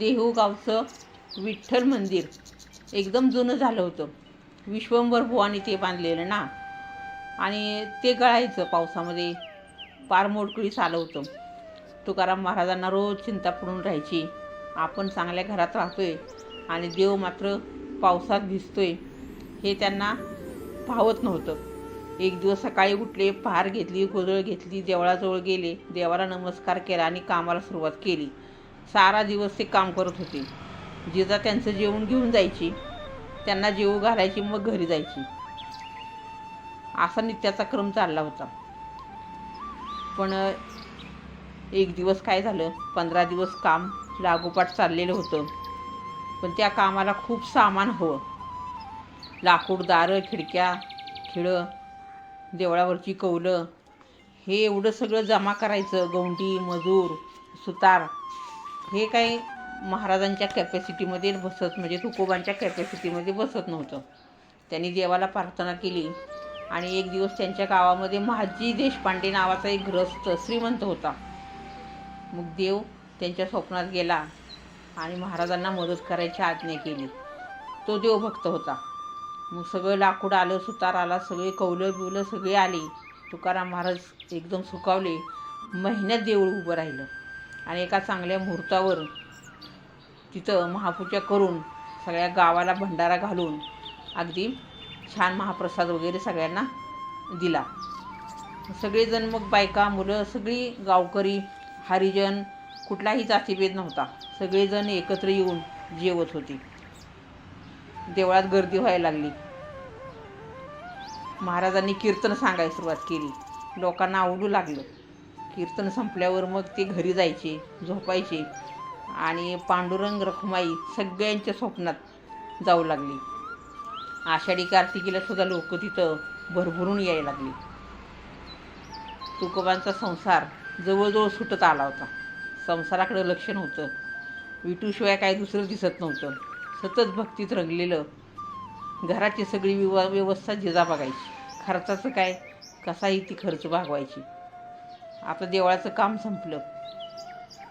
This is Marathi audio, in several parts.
देहू गावचं विठ्ठल मंदिर. एकदम जुनं झालं होतं. विश्वंभर भुवानी ते बांधलेलं ना. आणि ते गळायचं पावसामध्ये. पार मोडकळीस आलं होतं. तुकाराम महाराजांना रोज चिंता पडून राहायची. आपण चांगल्या घरात राहतोय आणि देव मात्र पावसात भिजतोय हे त्यांना भावत नव्हतं. एक दिवस सकाळी उठले पहार घेतली गोधळ घेतली देवळाजवळ गेले देवाला नमस्कार केला आणि कामाला सुरुवात केली. सारा दिवस ते काम करत होते. जिजा त्यांचं जेवण घेऊन जायची त्यांना जेवू घालायची मग घरी जायची. असा नित्याचा क्रम चालला होता. पण एक दिवस काय झालं पंधरा दिवस काम लागोपाठ चाललेलं होतं. पण त्या कामाला खूप सामान हवं. लाकूड दारं खिडक्या खिळं देवळावरची कौलं हे एवढं सगळं जमा करायचं गौंडी मजूर सुतार हे काही महाराजांच्या कॅपॅसिटीमध्ये बसत म्हणजे तुकोबांच्या कॅपॅसिटीमध्ये बसत नव्हतं. त्यांनी देवाला प्रार्थना केली आणि एक दिवस त्यांच्या गावामध्ये महाजी देशपांडे नावाचा एक ग्रस्त श्रीमंत होता. मग देव त्यांच्या स्वप्नात गेला आणि महाराजांना मदत करायची आज्ञा केली. तो देवभक्त होता. मग सगळं लाकूड आलं सुतार आला सगळे कौलं बिवलं सगळे आले. तुकाराम महाराज एकदम सुकावले महिन्यात देऊळ उभं राहिलं. आणि एका चांगल्या मुहूर्तावर तिथं महापूजा करून सगळ्या गावाला भंडारा घालून अगदी छान महाप्रसाद वगैरे सगळ्यांना दिला. सगळेजण मग बायका मुलं सगळी गावकरी हरिजन कुठलाही जातीभेद नव्हता. सगळेजण एकत्र येऊन जेवत होते. देवळात गर्दी व्हायला लागली. महाराजांनी कीर्तन सांगायला सुरुवात केली. लोकांना आवडू लागलं. कीर्तन संपल्यावर मग ते घरी जायचे झोपायचे आणि पांडुरंग रखुमाई सगळ्यांच्या स्वप्नात जाऊ लागली. आषाढी कार्तिकीला सुद्धा लोक तिथं भरभरून यायला लागली. तुकोबांचा संसार जवळजवळ सुटत आला होता. संसाराकडे लक्ष नव्हतं. विटूशिवाय काय दुसरं दिसत नव्हतं. सतत भक्तीत रंगलेलं घराची सगळी विवा व्यवस्था जिजा बघायची खर्चाचं काय? कसाही ती खर्च भागवायची. आता देवळाचं काम संपलं.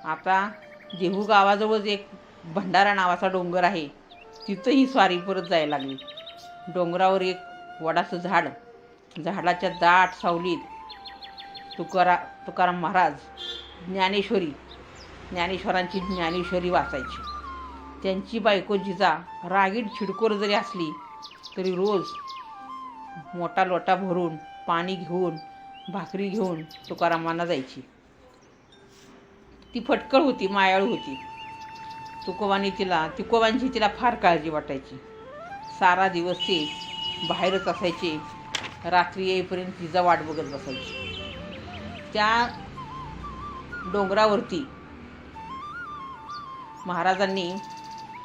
आता देहू गावाजवळच एक भंडारा नावाचा डोंगर आहे. तिथंही स्वारी परत जायला लागली. डोंगरावर एक वडाचं झाड झाडाच्या दाट सावलीत तुकारा तुकाराम महाराज ज्ञानेश्वरी ज्ञानेश्वरांची ज्ञानेश्वरी वाचायची. त्यांची बायको जिजा रागीट छिडकोर जरी असली तरी रोज मोठा लोटा भरून पाणी घेऊन भाकरी घेऊन तुकारामांना जायची. ती फटकळ होती मायाळू होती. तुकोबांनी तिला तुकोबांची तिला फार काळजी वाटायची. सारा दिवस ते बाहेरच असायचे रात्री येईपर्यंत तिचा वाट बघत बसायची. त्या डोंगरावरती महाराजांनी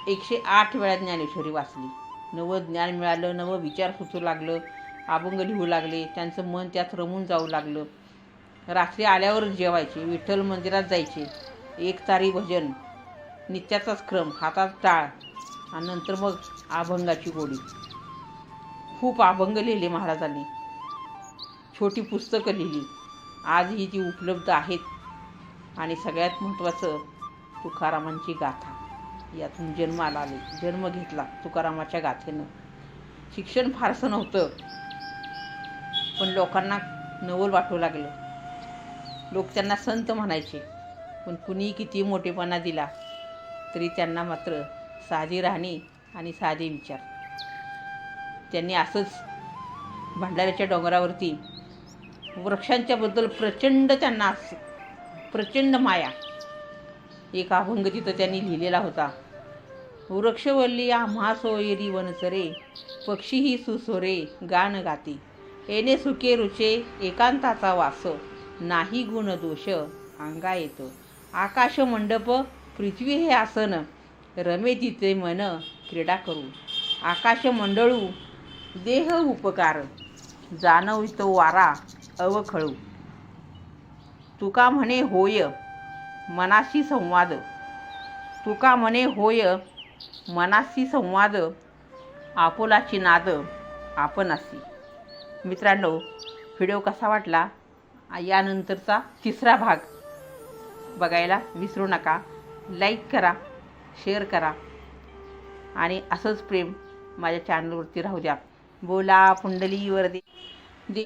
एकशे आठ वेळा ज्ञानेश्वरी वाचली. नवं ज्ञान मिळालं नवं विचार सुचू लागलं अभंग लिहू लागले त्यांचं मन त्यात रमून जाऊ लागलं. रात्री आल्यावरच जेवायचे विठ्ठल मंदिरात जायचे. एक तारी भजन नित्याचाच क्रम हातात टाळ आणि नंतर मग अभंगाची गोडी. खूप अभंग लिहिले महाराजांनी. छोटी पुस्तकं लिहिली. आजही ती उपलब्ध आहेत. आणि सगळ्यात महत्त्वाचं तुकारामांची गाथा. यातून जन्माला आले जन्म घेतला तुकारामाच्या गाथेनं. शिक्षण फारसं नव्हतं. पण लोकांना नवल वाटू लागलं. लोक त्यांना संत म्हणायचे पण कुणी किती मोठेपणा दिला तरी त्यांना मात्र साधी राहणी आणि साधे विचार. त्यांनी असंच भंडाऱ्याच्या डोंगरावरती वृक्षांच्याबद्दल प्रचंड त्यांना प्रचंड माया. एक अभंग तिथं त्यांनी लिहिलेला होता. वृक्षवल्ली आम्हा सोयरी वनचरे पक्षीही सुसोरे गाण गाती. येणे सुके रुचे एकांताचा वास. नाही गुण दोष अंगा येतो. आकाश मंडप पृथ्वी हे आसन. रमे तिथे मन क्रीडा करू. आकाश मंडळू देह उपकार. जाणवितो वारा अवखळू तुका म्हणे होय मनाशी संवाद. तुका म्हणे होय मनाशी संवाद. आपुलाची नाद आपण असी मित्रांनो व्हिडिओ कसा वाटला? यानंतरचा तिसरा भाग. बघायला विसरू नका. लाईक करा शेअर करा. आणि असंच प्रेम माझ्या चॅनलवरती राहू द्या. बोला पुंडलीवर दे दे